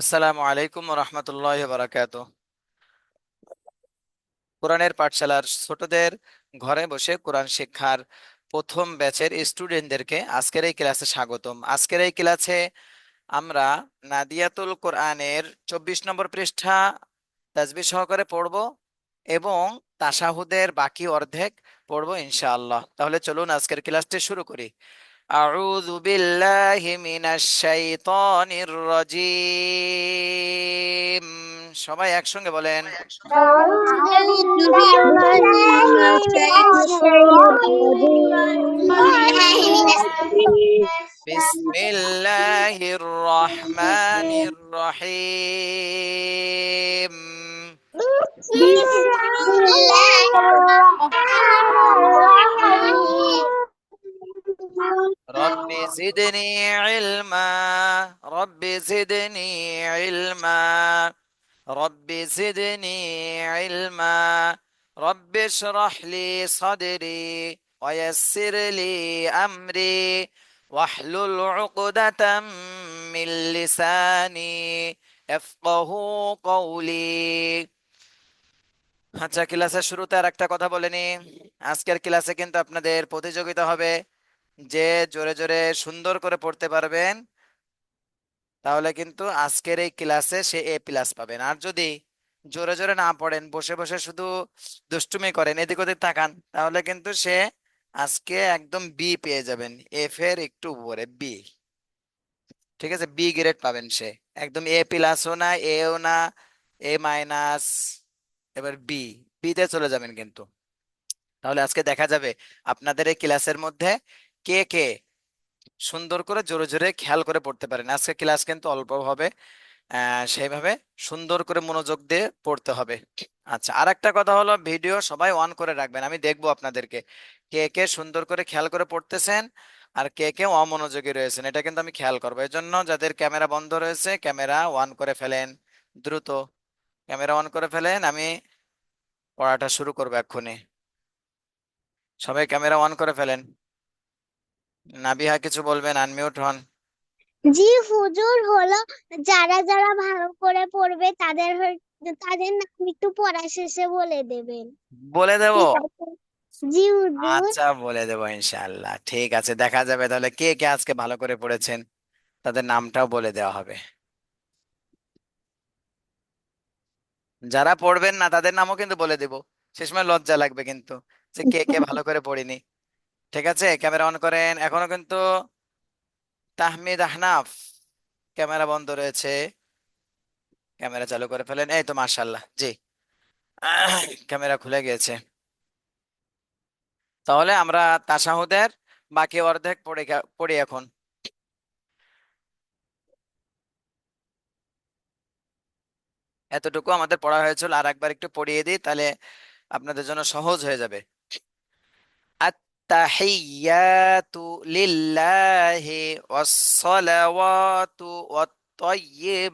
আসসালামু আলাইকুম রহমতুল্লাহ বারাকাত কোরআনের পাঠশালার ছোটদের ঘরে বসে কোরআন শিক্ষার প্রথম ব্যাচের স্টুডেন্টদেরকে আজকের এই ক্লাসে স্বাগতম। আজকের এই ক্লাসে আমরা নাদিয়াতুল কোরআনের চব্বিশ নম্বর পৃষ্ঠা তাজবি সহকারে পড়ব এবং তাসাহুদের বাকি অর্ধেক পড়ব ইনশাআল্লাহ। তাহলে চলুন আজকের ক্লাসটি শুরু করি। أعوذ بالله من الشيطان الرجيم সবাই একসঙ্গে বলেন بسم الله الرحمن الرحيم زدني علما رب زدني علما رب زدني علما رب اشرح لي صدري ويسر لي أمري واحلل عقدة من لساني يفقه قولي আচ্ছা ক্লাসের শুরুতে আর একটা কথা বলে নি আজকের ক্লাসে কিন্তু আপনাদের প্রতিযোগিতা হবে যে জোরে জোরে সুন্দর করে পড়তে পারবেন, তাহলে কিন্তু আজকের এই ক্লাসে সে এ প্লাস পাবেন। আর যদি জোরে জোরে না পড়েন, বসে বসে শুধু দুষ্টুমি করেন, এদিক ওদিক তাকান, তাহলে কিন্তু সে আজকে একদম বি পেয়ে যাবেন। এফ এর একটু উপরে বি ঠিক আছে? বি গ্রেড পাবেন সে। একদম এ প্লাসও না এও না এ মাইনাস এবার বি বিতে চলে যাবেন কিন্তু। তাহলে আজকে দেখা যাবে আপনাদের এই ক্লাসের মধ্যে কে কে সুন্দর করে জোরে জোরে খেয়াল করে পড়তে পারেন। আজকে ক্লাস কিন্তু অল্প হবে সেইভাবে সুন্দর করে মনোযোগ দিয়ে পড়তে হবে। আচ্ছা আর একটা কথা হলো ভিডিও সবাই অন করে রাখবেন, আমি দেখব আপনাদেরকে। কে কে সুন্দর করে খেয়াল করে পড়তেছেন আর কে কে অমনোযোগী রয়েছেন, এটা কিন্তু আমি খেয়াল করব। এই জন্য যাদের ক্যামেরা বন্ধ রয়েছে, ক্যামেরা অন করে ফেলেন, দ্রুত ক্যামেরা অন করে ফেলেন, আমি পড়াটা শুরু করব এক্ষুনি। সবাই ক্যামেরা অন করে ফেলেন। নাবিহা কিছু বলবেন? আনমিউট হন। জি হুজুর হলো। যারা যারা ভালো করে পড়বে তাদের তাদের নাম একটু পড়া শেষে বলে দেবেন। বলে দেবো? জি হুজুর। আচ্ছা বলে দেবো ইনশাআল্লাহ। ঠিক আছে দেখা যাবে। তাহলে কে কে আজকে ভালো করে পড়েছেন? তাদের নামটাও বলে দেওয়া হবে। যারা পড়বেন না তাদের নামও কিন্তু বলে দেবো। সে সময় লজ্জা লাগবে কিন্তু যে কে কে ভালো করে পড়িনি। ঠিক আছে, ক্যামেরা অন করেন। এখনও কিন্তু তাহমিদ আহনাফ ক্যামেরা বন্ধ রয়েছে। ক্যামেরা চালু করে ফেলেন। এই তো, মাশাআল্লাহ, জি। ক্যামেরা খুলে গিয়েছে। তাহলে আমরা তাশাহুদের বাকি অর্ধেক পড়ে পড়ি এখন। এতটুকু আমাদের পড়া হয়েছিল। আর একবার একটু পড়িয়ে দিই, তাহলে আপনাদের জন্য সহজ হয়ে যাবে। التحيات لله والصلوات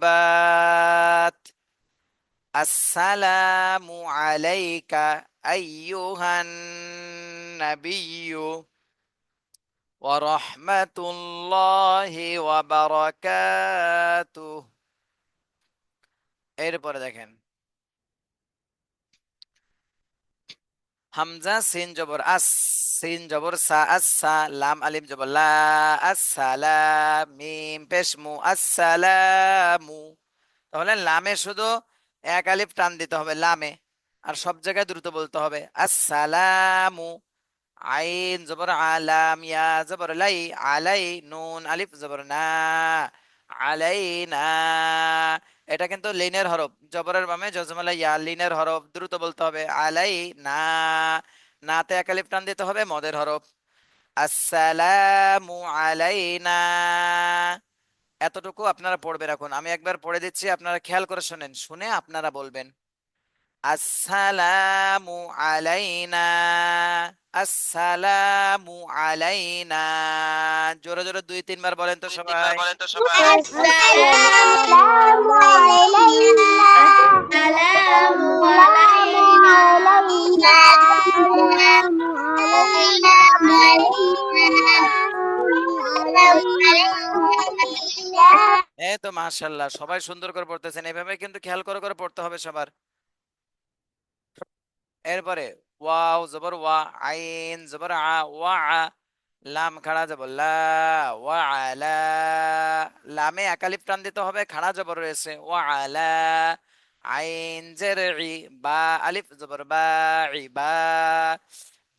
والطيبات السلام عليك أيها النبي ورحمة الله وبركاته এরপরে দেখেন হামজা সিন জবর আস সিন জবর সা আসসা লাম আলিম জবর লা আসসালাম মিম পেশ মু আসসালামু তাহলে লামে শুধু এক আলিফ টান দিতে হবে, লামে। আর সব জায়গায় দ্রুত বলতে হবে আসসালামু আইন জবর আলাম, ইয়া জবর লাই, আলাই, নুন, আলিফ জবর না। আলাইনা। এটা কিন্তু লিনের হরফ। জবরের বামে জজমালা ইয়া লিনের হরফ। দ্রুত বলতে হবে আলাই না নাতে এক আলিফ টান দিতে হবে, মদের হরফ। আসসালামু আলাইনা। এতটুকু আপনারা পড়বেন এখন। আমি একবার পড়ে দিচ্ছি, আপনারা খেয়াল করে শোনেন। শুনে আপনারা বলবেন। আসসালামু আলাইনা আসসালামু আলাইনা জোরে জোরে দুই তিনবার বলেন তো সবাই। আসসালামু আলাইনা আসসালামু আলাইনা আসসালামু আলাইনা এই তো মাশাল্লাহ সবাই সুন্দর করে পড়তেছেন। এভাবে কিন্তু খেয়াল করে করে পড়তে হবে সবার। এরপরে ওয়াও, জবর ওয়া, আইন, জবর আ, ওয়া, আ, লাম, খাড়া, জবর লা, ওয়া আলা লামে একালিফ টান দিতে হবে, খাড়া, জবর রয়েছে, ওয়া আলা আইন, জের, ই, বা, আলিফ, জবর, বা, ই, বা।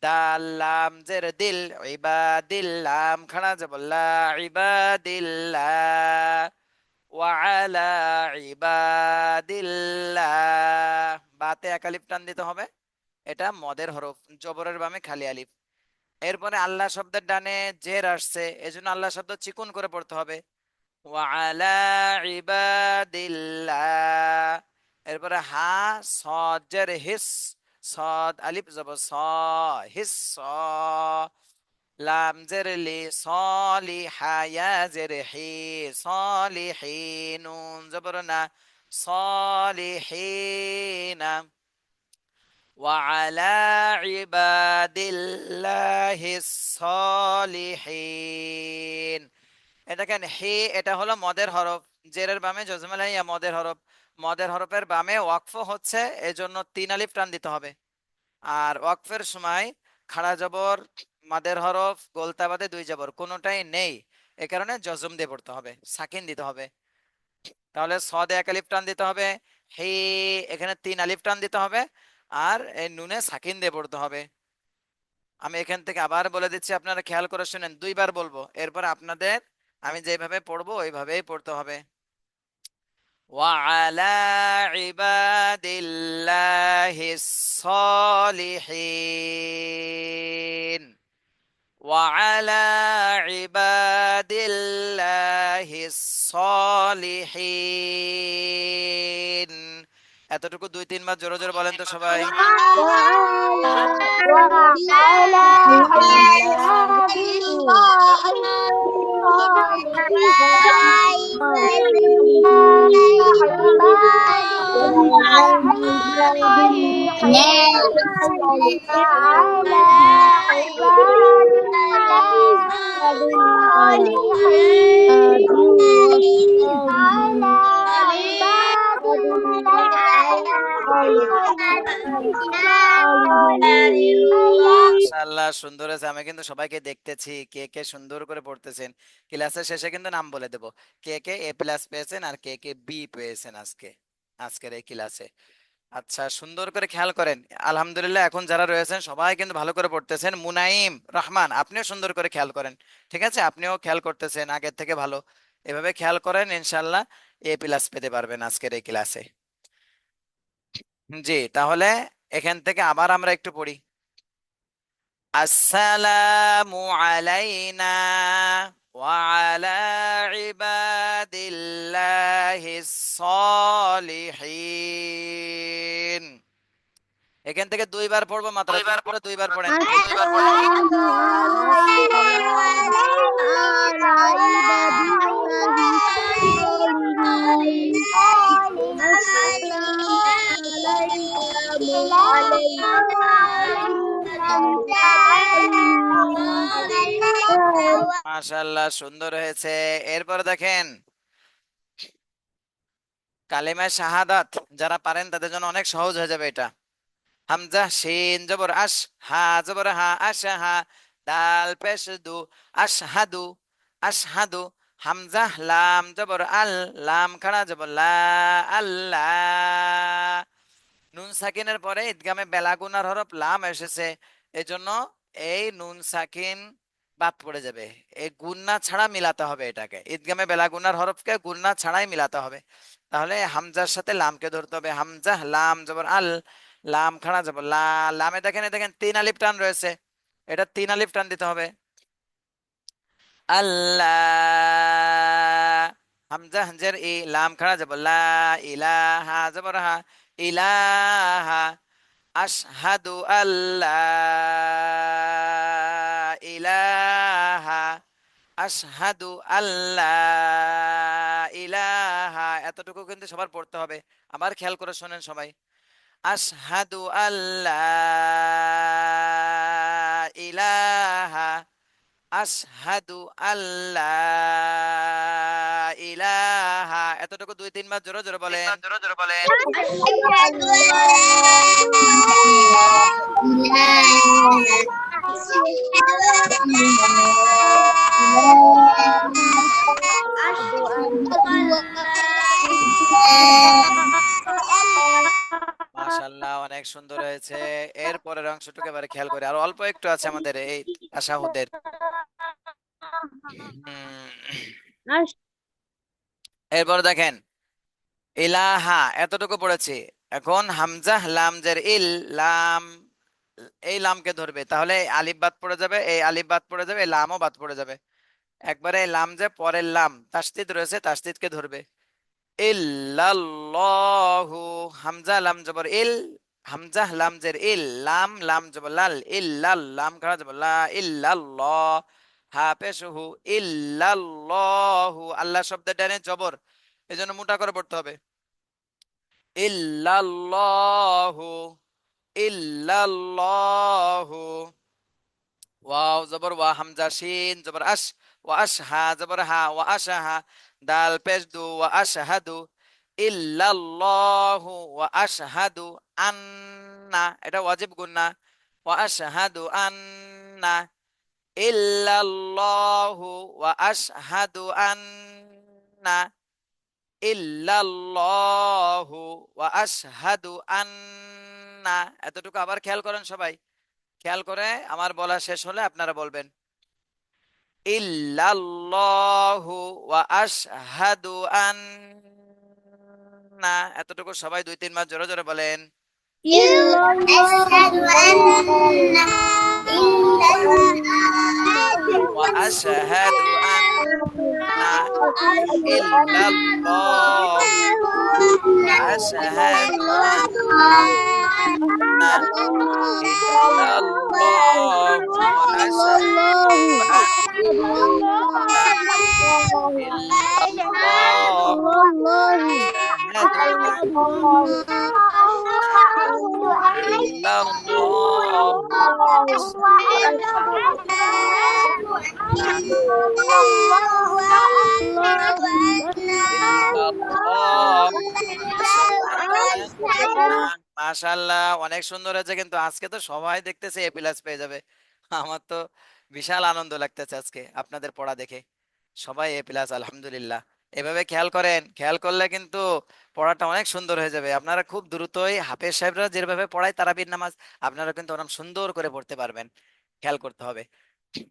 দাল লাম, জের, দিল ইবাদিল লাম, খাড়া, জবর লা ইবাদিল্লাহ ওয়ালা ইবাদিল্লাহ বাতে একালিফ টান দিতে হবে। এটা মদের হরফ, জবরের বামে খালি আলিফ। এরপরে আল্লাহ শব্দের ডানে জের আসছে, এজন্য আল্লাহ শব্দ চিকুন করে পড়তে হবে। এরপরে হা, সদ, জের, হিস, সদ, আলিফ জব স, হিস, স। লাম, জের, লি সলিহা ইয়া, জের, হি সলিহিনুন জবর, না সলিহিনা وعلى عباد الله الصالحين এটা কেন হে এটা হলো মদের হরফ জেরের বামে জজমালা ইয়া মদের হরফ মদের হরফের বামে ওয়াকফ হচ্ছে এজন্য তিন আলিফ টান দিতে হবে আর ওয়াকফের সময় খাড়া জবর মাদের হরফ গোলতা বাদে দুই জবর কোনোটাই নেই এ কারণে জজম দিয়ে পড়তে হবে সাকিন দিতে হবে তাহলে সদে এক আলিফ টান দিতে হবে হে এখানে তিন আলিফ টান দিতে হবে আর এই নুনে সাকিন দিয়ে পড়তে হবে আমি এখান থেকে আবার বলে দিচ্ছি আপনারা খেয়াল করে শুনেন দুইবার বলবো এরপর আপনাদের আমি যেভাবে পড়বো ওইভাবেই পড়তে হবে وعلى عباد الله الصالحين وعلى عباد الله الصالحين এতটুকু দুই তিনবার জোরে জোরে বলেন তো সবাই। সুন্দর আছে আমি কিন্তু সবাইকে দেখতেছি কে কে সুন্দর করে পড়তেছেন। ক্লাসের শেষে কিন্তু নাম বলে দেব। কে কে এ প্লাস পেয়েছেন আর কে কে বি পেয়েছেন আজকে, আজকের এই ক্লাসে। আচ্ছা সুন্দর করে খেয়াল করেন। আলহামদুলিল্লাহ, এখন যারা রয়েছেন, সবাই কিন্তু ভালো করে পড়তেছেন। মুনাইম, রহমান, আপনিও সুন্দর করে খেয়াল করেন। ঠিক আছে? আপনিও খেয়াল করতেছেন, আগের থেকে ভালো। এভাবে খেয়াল করেন ইনশাল্লাহ এ প্লাস পেতে পারবেন আজকের এই ক্লাসে। জি তাহলে এখান থেকে আবার আমরা একটু পড়ি। আসসালামু আলাইনা ওয়া আলা ইবাদিল্লাহিস সলিহিন এখান থেকে দুইবার পড়ব মাত্র দুইবার পড়ে দুইবার পড়ে। দুইবার পড়ে মাশাআল্লাহ, সুন্দর হয়েছে। এরপর দেখেন কালিমা শাহাদাত, যারা পারেন তাদের জন্য অনেক সহজ হয়ে যাবে এটা। হামজা, শিন, জবর, আশ, হা, জবর, হা, আশ, হা, দাল, পেশ, দু আশহাদু আশহাদু হামজা, লাম, জবর, আল, লাম, খাড়া, জবর, লা আল্লাহ নুন সাকিনের পরে ঈদগামে বেলাগুনার হরফ লাম এসেছে। এজন্য এই নুন সাকিন বাদ পড়ে যাবে। এই গুন্না ছাড়া মিলাতে হবে এটাকে। ঈদগামে বেলাগুনার হরফকে গুন্না ছাড়াই মিলাতে হবে। তাহলে হামজার সাথে লামকে ধরতে হবে। হামজা, লাম, জবর, আল, লাম খাড়া যাব লা, লামে দেখেন দেখেন তিন আলিফ টান রয়েছে। এটা তিন আলিফ টান দিতে হবে। আল্লাহ হামজা, হামজার ই, লাম খাড়া যাব লা, ইলাহা, জবর, হা, ইলাহা, আশহাদু আল্লাহ এতটুকু কিন্তু সবার পড়তে হবে। আবার খেয়াল করে শোনেন সবাই। আশহাদু আল্লাহ ইলাহা আশহাদু আল্লাহ ইলাহা। এতটুকু দুই তিনবার জোরে জোরে বলেন। জোরে জোরে বলেন। মাশাআল্লাহ অনেক সুন্দর হয়েছে। এর পরের অংশটুকু এবারে খেয়াল করি। আর অল্প একটু আছে আমাদের এই তাশাহুদের হুম। এরপর দেখেন, ইলাহা, এতটুকু পড়েছি। এখন হামজা লাম জের ইল, লাম, এই লামকে ধরবে। তাহলে আলিফ বাদ পড়ে যাবে, এই আলিফ বাদ পড়ে যাবে লামও বাদ পড়ে যাবে। একবারে লাম যে পরের লাম, তাসদিদ রয়েছে, তাসদিদকে ধরবে। ইল্লাল্লাহু হামজা লাম জবর ইল হামজা লাম জের ইল, লাম লাম জবর লাল ইল্লাল লাম জবর লা ইল্লাল্লাহ। হা পেশুহু ইল্লাল্লাহু, আল্লাহ শব্দের ডানে জবর এই জন্য মোটা করে পড়তে হবে। ইল্লাল্লাহু ইল্লাল্লাহু, ওয়াও, জবর ওয়া, হামজা, শিন, জবর আশ, ওয়া আশহা, জবর হা, ওয়া আশহা, দাল, পেশ, দু, ওয়া আশহাদু। ইল্লাল্লাহু, ওয়া আশহাদু আন্না, এটা ওয়াজিব গুন্না ওয়া আশহাদু আন্না ইল্লাল্লাহু ওয়া আশহাদু আন্না ইল্লাল্লাহু ওয়া আশহাদু আন্না। এতটুকু আবার খেয়াল করেন সবাই। খেয়াল করে আমার বলা শেষ হলে আপনারা বলবেন। ইল্লাল্লাহু ওয়া আশহাদু আন্না। এতটুকু সবাই দুই তিনবার জোরে জোরে বলেন। ওয়া আশহাদু আন্না। وأشهد أن إلا الله أشهد أن إلا الله أشهد أن إلا الله মাশাআল্লাহ, অনেক সুন্দর হয়েছে কিন্তু আজকে তো সবাই দেখতেছে এ প্লাস পেয়ে যাবে। আমার তো বিশাল আনন্দ লাগতেছে আজকে আপনাদের পড়া দেখে। সবাই এ প্লাস আলহামদুলিল্লাহ। এভাবে খেয়াল করেন, খেয়াল করলে কিন্তু পড়াটা অনেক সুন্দর হয়ে যাবে। আপনারা খুব দ্রুতই হাফেজ সাহেবরা যেভাবে পড়ায় তারাবির নামাজ আপনারা কিন্তু অনেক সুন্দর করে পড়তে পারবেন। খেয়াল করতে হবে।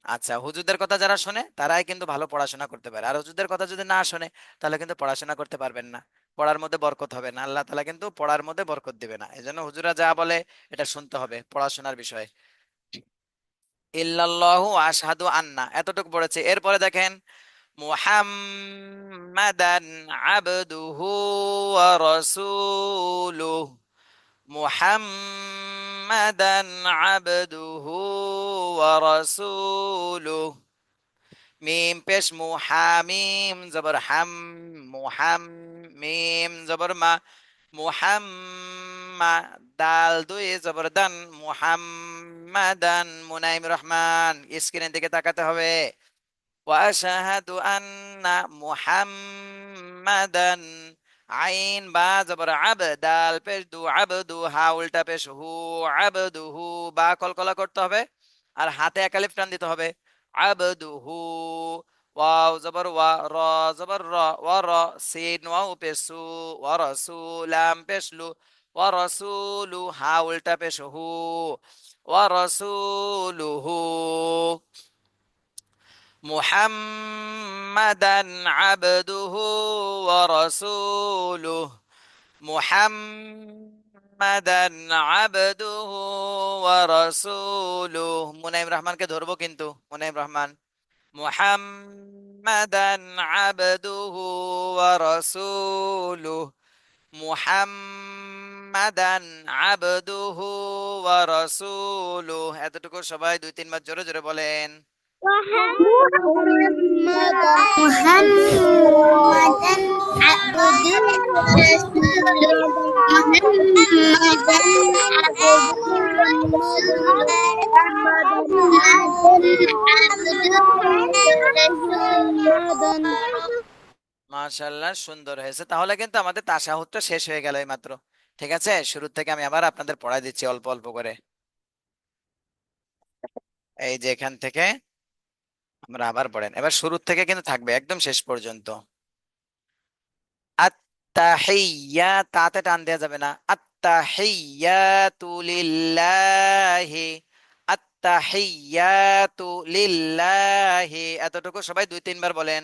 আচ্ছা হুজুরদের কথা যারা শোনে তারাই কিন্তু ভালো পড়াশোনা করতে পারে। আর হুজুরদের কথা যদি না শোনে তাহলে কিন্তু পড়াশোনা করতে পারবেন না। পড়ার মধ্যে বরকত হবে না। আল্লাহ তাআলা কিন্তু পড়ার মধ্যে বরকত দিবে না। এজন্য হুজুরা যা বলে এটা শুনতে হবে পড়াশোনার বিষয়ে। ইল্লাল্লাহু আশহাদু আন্না। এতটুকু পড়েছে। এরপরে দেখেন মুহাম্মাদান আবদুহু ওয়া রাসূলুহু মুহাম্মাদান আবদুহু ওয়া রাসূলুহু মিম পেশ মুহামিম জবর হাম মুহাম মিম জবর মা মুহাম্মা দাল দুই জবর দান মুহাম্মাদান মুনাইম রহমান স্ক্রিনের দিকে তাকাতে হবে ওয়াশহাদু আন্না মুহাম্মাদান আইন বা জবর আব দাল পেশ দু আবদু হা উল্টা পেশ হু আবদুহু বা কলকলা করতে হবে আর হাতে একালিফ টান দিতে হবে আবদুহু ওয়াও জবর ওয়া র জবর র ওয়া র সিন ওয়াও পেশু ওয়া রাসূলাম পেশলু ওয়া রাসূলু হা উল্টা পেশ হু ওয়া রাসূলুহু ওয়া রাসূলুহু। মুহাম্মাদান আবদুহু ওয়া রাসূলুহু। মুনাইম রহমানকে ধরবো কিন্তু, মুনাইম রহমান। আবদুহু ওয়া রাসূলুহু। মুহাম্মাদান আবদুহু ওয়া রাসূলুহু। এতটুকু সবাই দুই তিনবার জোরে জোরে বলেন। محمدا عبده ورسوله محمدا عبده ورسوله মাশাল্লাহ সুন্দর হয়েছে তাহলে কিন্তু আমাদের তাশাহুদটা শেষ হয়ে গেল মাত্র ঠিক আছে শুরু থেকে আমি আবার আপনাদের পড়াই দিচ্ছি অল্প অল্প করে এই যে এখান থেকে আমরা আবার পড়েন। এবার শুরু থেকে কিন্তু থাকবে একদম শেষ পর্যন্ত। আত্তাহিয়া তাতে টান দেওয়া যাবে না। আত্তাহিয়াতু লিল্লাহি। আত্তাহিয়াতু লিল্লাহি। এতটুকু সবাই দুই তিনবার বলেন।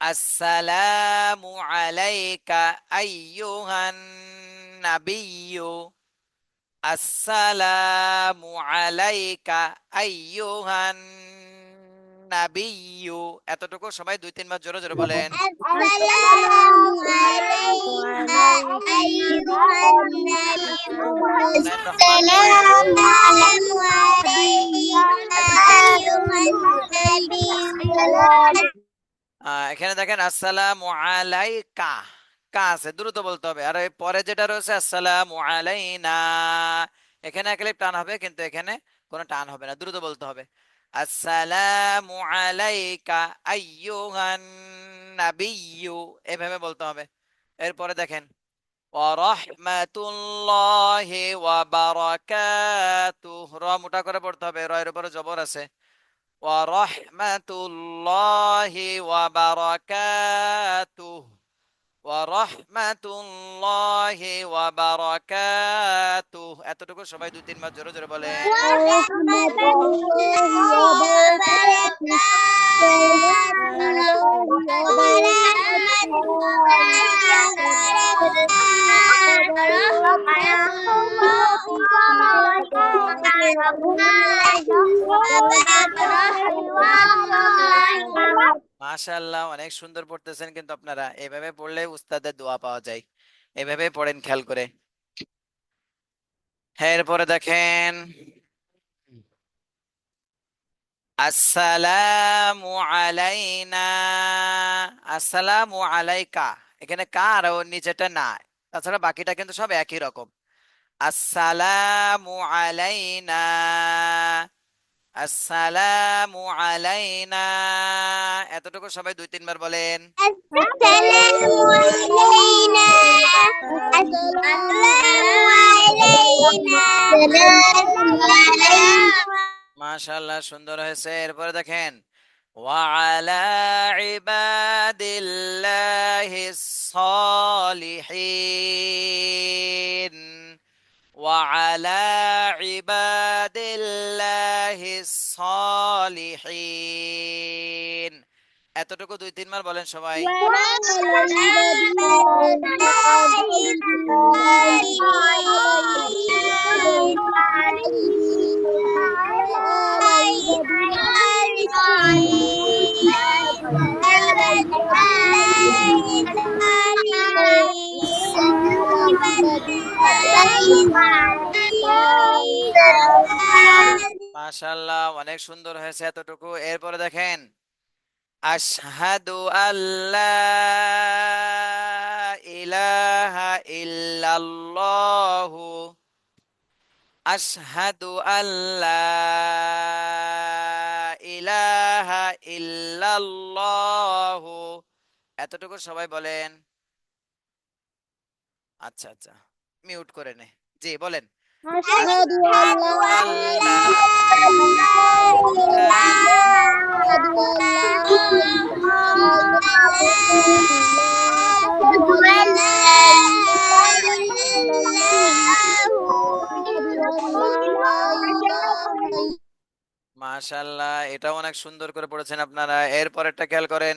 আসসালামু আলাইকা আইয়ুহান নাবিয়্যু আসসালামু আলাইকা আইয়ুহান নাবিয়্যু এতটুকু সবাই দুই তিনবার জোরে জোরে বলেন। এখানে দেখেন আসসালামু আলাইকা। কা আছে দ্রুত বলতে হবে। আর পরে যেটা রয়েছে আসসালামু আলাইনা। এখানে এক টান হবে কিন্তু এখানে কোনো টান হবে না দ্রুত বলতে হবে। আসসালামু আলাইকা আইয়ুহান নাবিয়্যু এভাবে বলতে হবে। এরপরে দেখেন ওয়ারাহমাতুল্লাহি ওয়া বারাকাতুহু। র মোটা করে পড়তে হবে। র এর উপরে জবর আছে। ওয়ারাহমাতুল্লাহি ওয়া বারাকাতুহু। ওয়ারাহমাতুল্লাহি ওয়া বারাকাতুহু এতটুকু সবাই দুই তিনবার জোরে জোরে বলেন। মাশাআল্লাহ, অনেক সুন্দর পড়তেছেন কিন্তু আপনারা। এভাবে পড়লে উস্তাদের দোয়া পাওয়া যায়। এভাবে পড়েন, খেয়াল করে। হ্যাঁ এরপরে দেখেন। আসসালামু আলাইনা। আসসালামু আলাইকা। এখানে কা আর নিচেটা না। তাছাড়া বাকিটা কিন্তু সব একই রকম। আসসালামু আলাইনা আসসালামু আলাইনা এতটুকু সবাই দুই তিনবার বলেন মাশাআল্লাহ সুন্দর হয়েছে এরপরে দেখেন وعلى عباد الله الصالحين وعلى عباد الله الصالحين এতটুকু দুই তিনবার বলেন সবাই মাশাআল্লাহ, অনেক সুন্দর হয়েছে এতটুকু। এরপরে দেখেন, আশহাদু আল্লা ইলাহা ইল্লাল্লাহু, আশহাদু আল্লা ইলাহা ইল্লাল্লাহু। এতটুকু সবাই বলেন। আচ্ছা আচ্ছা। মিউট করে নে। জি, বলেন। মাশাল্লাহ, এটাও অনেক সুন্দর করে পড়েছেন আপনারা। এরপরেরটা খেয়াল করেন।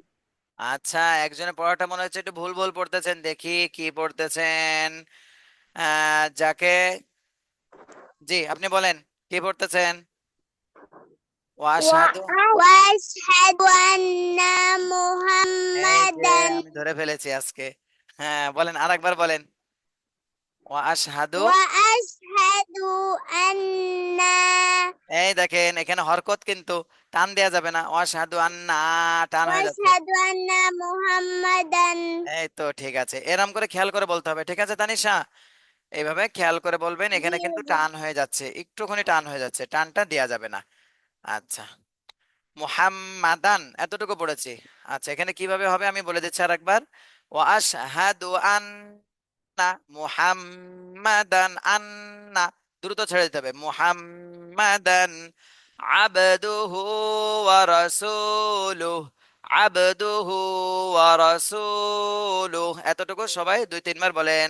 আচ্ছা একজনের পড়াটা মনে হচ্ছে একটু ভুল ভুল পড়তেছেন। দেখি কি পড়তেছেন। যাকে জি আপনি বলেন কি পড়তেছেন? ধরে ফেলেছি আজকে। হ্যাঁ বলেন আরেকবার বলেন। ওয়াশহাদু ওয়াশহাদু আন্না এই দেখেন এখানে হরকত কিন্তু টান দেয়া যাবে না। ওয়াশহাদু আন্না টান হয়ে যাবে ওয়াশহাদু আন্না মুহাম্মাদান এই তো ঠিক আছে। এরম করে খেয়াল করে বলতে হবে। ঠিক আছে তানিশা? এইভাবে খেয়াল করে বলবেন এখানে কিন্তু টান হয়ে যাচ্ছে। একটুখানি টান হয়ে যাচ্ছে। টানটা দেয়া যাবে না। আচ্ছা। মুহাম্মাদান এতটুকু পড়েছি। আচ্ছা এখানে কীভাবে হবে আমি বলে দিচ্ছি আর একবার ওয়াশহাদু আন্না আন্না মুহাম্মাদান আন্না। দ্রুত ছেড়ে দিতে হবে। মুহাম্মাদান আবদুহু ওয়া রাসূলুহু। আবদুহু ওয়া রাসূলুহু। এতটুকু সবাই দুই তিনবার বলেন।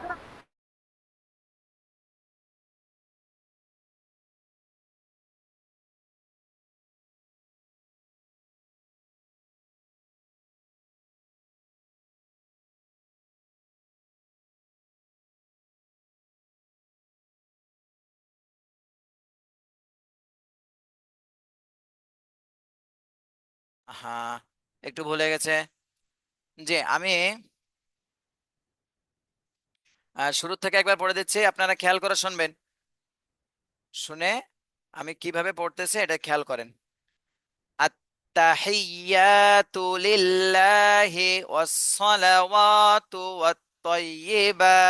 হ্যাঁ একটু ভুলে গেছে জি আমি আহ, শুরু থেকে একবার পড়ে দিচ্ছি আপনারা খেয়াল করে শুনবেন শুনে আমি কিভাবে পড়তেছি এটা খেয়াল করেন التحيات لله والصلوات والطيبات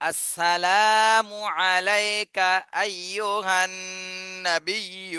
السلام عليك أيها النبي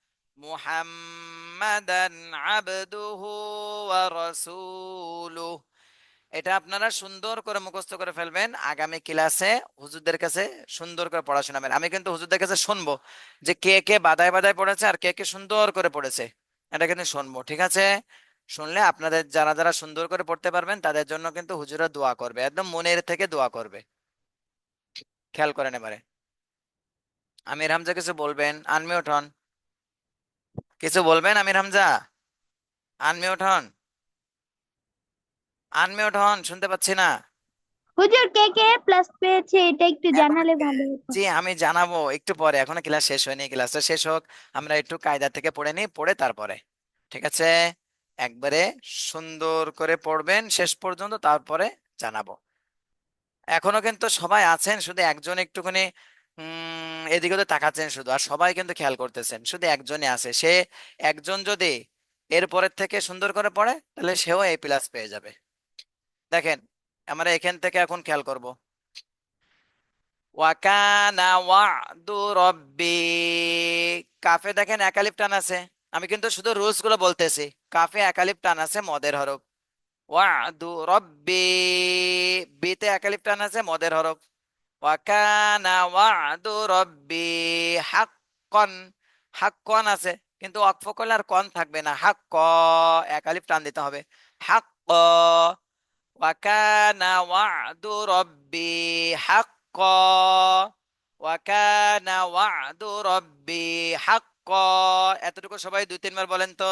মুহাম্মাদান আবদুহু ওয়া রাসূলুহু। এটা আপনারা সুন্দর করে মুখস্থ করে ফেলবেন। আগামী ক্লাসে হুজুরদের কাছে সুন্দর করে পড়া শোনাবেন আমি কিন্তু হুজুরদের কাছে শুনব যে কে কে বাদায় বাদায় পড়েছে আর কে কে সুন্দর করে পড়েছে। এটা কিন্তু শুনব, ঠিক আছে? শুনলে আপনাদের যারা যারা সুন্দর করে পড়তে পারবেন, তাদের জন্য কিন্তু হুজুরা দোয়া করবে, একদম মনের থেকে দোয়া করবে। খেয়াল করেন এবারে। আমির হামজা কিছু বলবেন আনমিউটন কিছু বলবেন আমির হামজা? আনমিউট হন। আনমিউট হন শুনতে পাচ্ছি না। হুজুর কে কে প্লাস পেয়েছে? এটা একটু জানালে ভালো হতো। জি আমি জানাব একটু পরে। এখনও ক্লাস শেষ হয়নি ক্লাসটা শেষ হোক। আমরা একটু কায়দা থেকে পড়ে নিই পড়ে তারপরে। ঠিক আছে? একবারে সুন্দর করে পড়বেন শেষ পর্যন্ত তারপরে জানাব। এখনও কিন্তু সবাই আছেন শুধু একজন একটুখানি উম, এদিকে ওদিকে তাকাচ্ছেন শুধু, আর সবাই কিন্তু খেয়াল করতেছেন, শুধু আছে। সে একজন যদি এর পরের থেকে সুন্দর করে পড়ে, তাহলে সেও এ প্লাস পেয়ে যাবে। দেখেন, আমরা এখান থেকে এখন খেয়াল করব। ওয়াকানা ওয়াদু রব্বি। কাফে দেখেন একালিপ টান আছে। আমি কিন্তু শুধু রুলসগুলো বলতেছি। কাফে একালিপ টান আছে, মদের হরফ। ওয়াদু রব্বি। বিতে একালিপ টান আছে, মদের হরফ। ওয়াকান ওয়াদু রব্বি হাক্কন হাক্কন আছে। কিন্তু অক্ফ আর কন থাকবে না। হাক্ক, এক আলিফ টান দিতে হবে। হাক্ক ওয়াকান ওয়াদু রব্বি হাক্ক ওয়াকান ওয়াদু রব্বি হাক্ক এতটুকু সবাই দুই তিনবার বলেন তো।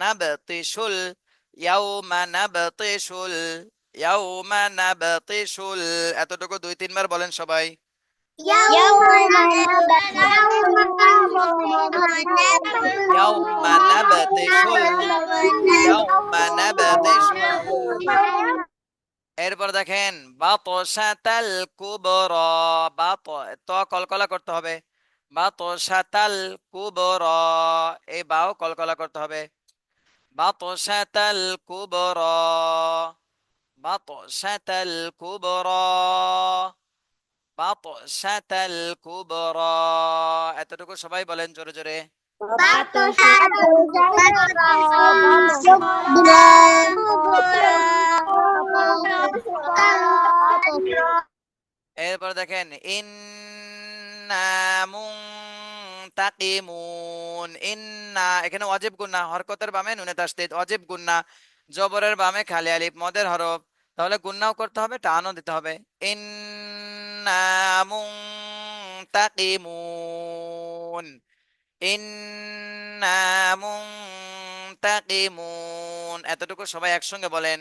নাবতিশুল ইয়াউমা নাবতিশুল ইয়াউমা নাবতিশুল এতটুকু দুই তিনবার বলেন সবাই। ইয়াউমা নাবতিশুল ইয়াউমা নাবতিশুল এরপর দেখেন বাতশাতাল কুবরা বাত ত কলকলা করতে হবে। বাতশাতাল কুবরা এই বাও কলকলা করতে হবে। বাতশাতাল কুবরা বাতশাতাল কুবরা বাতশাতাল কুবরা এতটুকু সবাই বলেন জোরে জোরে। এরপর দেখেন, ইন্না মুনতাকিমুন। ইন্না, এখানে ওয়াজিব গুন্না হরকতের বামে নুনে তাসদিদ ওয়াজিব গুন্না জবরের বামে খালি আলিফ, মদের হরফ, তাহলে গুন্নাও করতে হবে, টানও দিতে হবে। ইন্না মুনতাকিমুন ইন্না মুনতাকিমুন, এতটুকু সবাই একসঙ্গে বলেন।